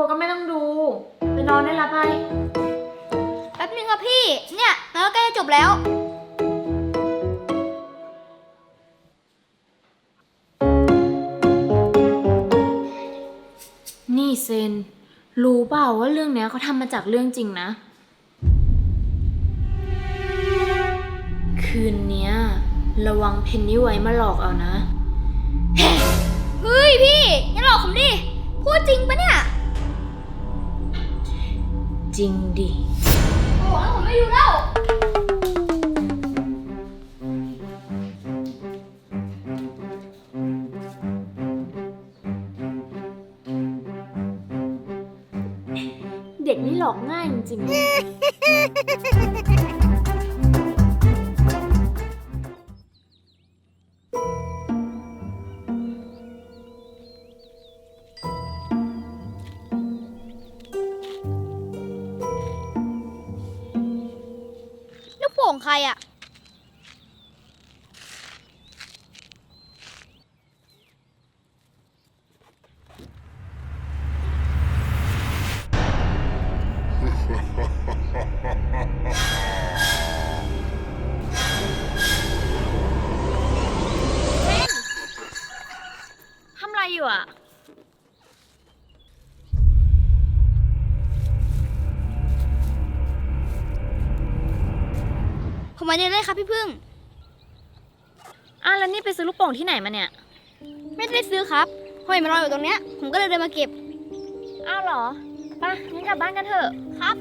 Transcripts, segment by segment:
ัวก็ไม่ต้องดู ไปนอนได้ละไป แป๊บนึงครับพี่ เนี่ยมันก็ใกล้จะจบแล้ว นี่เซน รู้เปล่าว่าเรื่องเนี้ยเขาทำมาจากเรื่องจริงนะ คืนเนี้ย ระวังเพนนี่ไว้มาหลอกเอานะ เฮ้ยพี่อย่าหลอกผมดิ พูดจริงปะเนี่ย ริงดิ โอ้โหผมไม่อยู่แล้ว เด็กนี่หลอกง่ายจริงๆ กโป่งใครอะทำอะไรอยู่อะ ผมมาเดินเล่นครับพี่พึ่งอ้าวแล้วนี่ไปซื้อลูกโป่งที่ไหนมาเนี่ยไม่ได้ซื้อครับผมเห็นมันลอยอยู่ตรงเนี้ยผมก็เลยเดินมาเก็บอ้าวเหรอไปะงั้นกลับบ้านกันเถอะครับ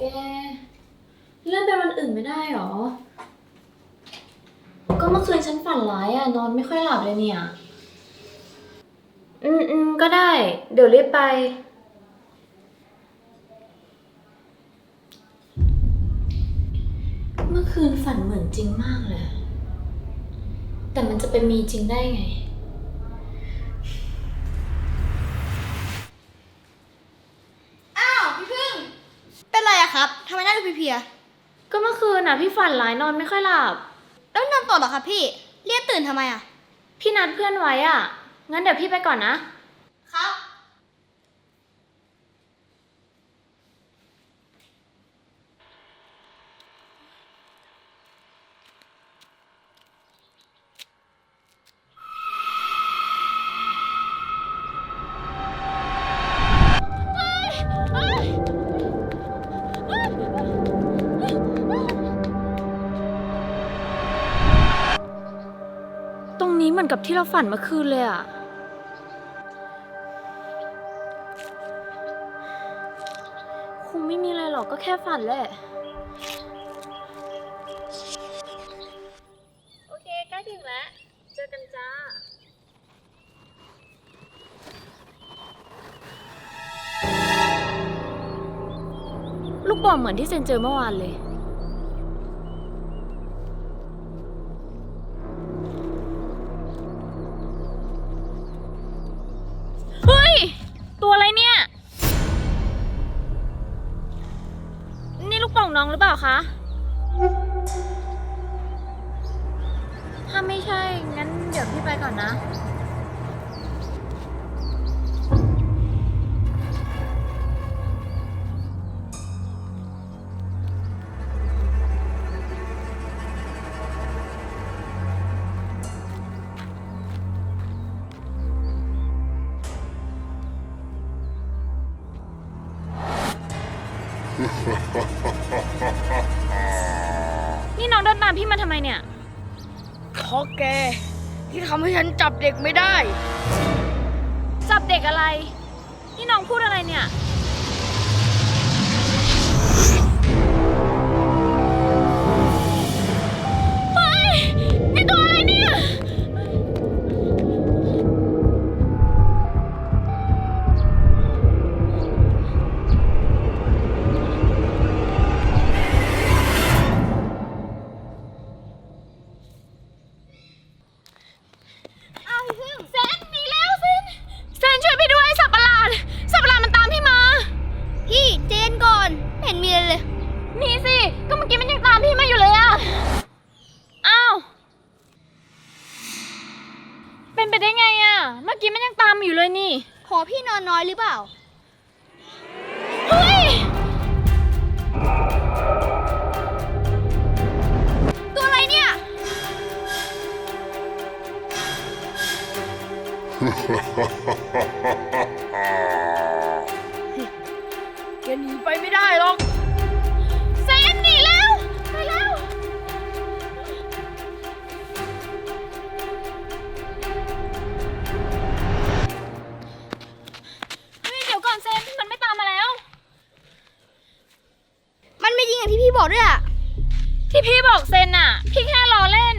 แก เลื่อนไปวันอื่นไม่ได้หรอ ก็เมื่อคืนฉันฝันร้ายอะนอนไม่ค่อยหลับเลยเนี่ย อืมอืมก็ได้ เดี๋ยวรีบไป เมื่อคืนฝันเหมือนจริงมากเลย แต่มันจะเป็นมีจริงได้ไง ไมหน้าดูเพลีย ก็เมื่อคืนน่ะพี่ฝันร้ายนอนไม่ค่อยหลับๆแล้วนอนต่อเหรอครับพี่ เรียกตื่นทำไมอะพี่นัดเพื่อนไว้อะ งั้นเดี๋ยวพี่ไปก่อนนะ กับที่เราฝันเมื่อคืนเลยอะคงไม่มีอะไรหรอกก็แค่ฝันแหละ โอเคใกล้ถึงแล้ว เจอกันจ้า ลูกบอลเหมือนที่เซนเจอเมื่อวานเลย กโป่องน้องหรือเปล่าคะ ถ้าไม่ใช่ งั้นเดี๋ยวพี่ไปก่อนนะนี่างรดน้ำพี่มาทำไมเนี่ย เพราะแก ที่ทำให้ฉันจับเด็กไม่ได้ จับเด็กอะไร นี่น้องพูดอะไรเนี่ย เป็นไปได้ไงอะเมื่อกี้มันยังตามอยู่เลยนี่ ขอพี่นอนน้อยหรือเปล่า เฮ้ย ตัวอะไรเนี่ย แกหนีไปไม่ได้หรอก บอกด้วยอะที่พี่บอกเซนอะพี่แค่ล้อเล่น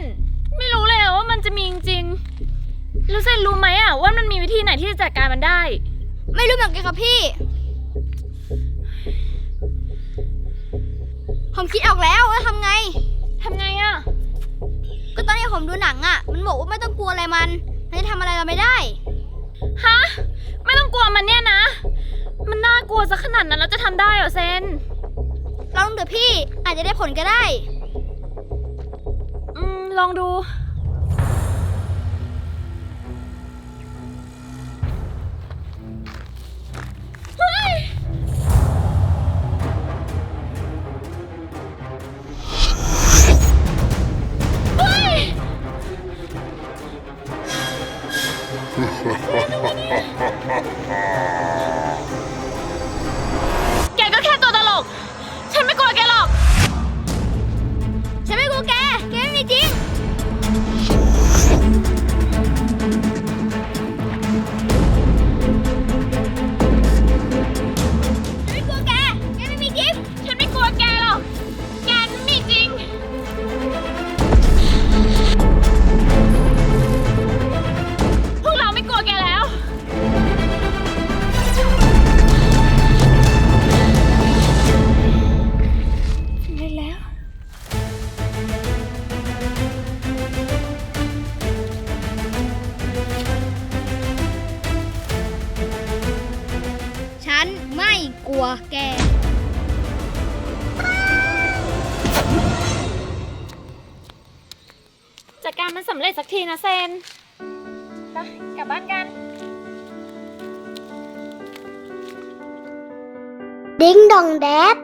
ไม่รู้เลยอะว่ามันจะมีจริงๆแล้วเซนรู้ไหมอะว่ามันมีวิธีไหนที่จะจัดการมันได้ ไม่รู้เหมือนกันครับพี่ ผมคิดออกแล้วว่าทำไง ทำไงอะก็ตอนที่ผมดูหนังอะมันบอกว่าไม่ต้องกลัวอะไรมัน มันจะทำอะไรเราไม่ได้ ฮะ ไม่ต้องกลัวมันเนี่ยนะ มันน่ากลัวซะขนาดนั้นแล้วจะทำได้เหรอเซนลองเถอะพี่ อาจจะได้ผลก็ได้ อืม ลองดู จัดการมันสำเร็จสักทีนะเซนไปกลับบ้านกัน ดิ้งดองแดด